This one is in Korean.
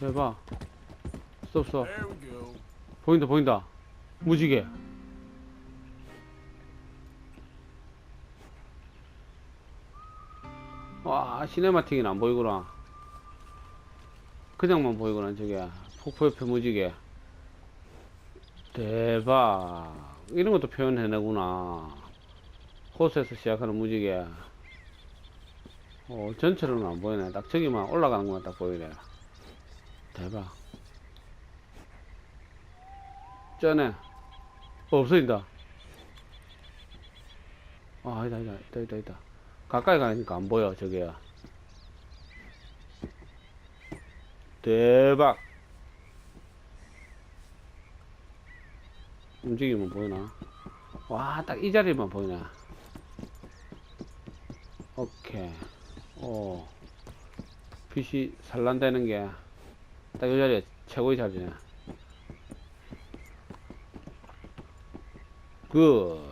대박. 스톱, 스톱. 보인다, 보인다. 무지개. 와, 시네마틱은 안 보이구나. 그냥만 보이구나, 저게. 폭포 옆에 무지개. 대박. 이런 것도 표현해내구나. 호수에서 시작하는 무지개. 어, 전체로는 안 보이네. 딱 저기만 올라가는 것만 딱 보이네. 대박. 쩌네. 어, 없어진다. 아, 아니다, 아니다, 있다, 있다, 있다. 가까이 가니까 안 보여, 저게야. 대박. 움직이면 보이나? 와, 딱 이 자리만 보이네. 오케이. 오. 빛이 산란되는 게, 딱 이 자리에 최고의 자리네. 굿.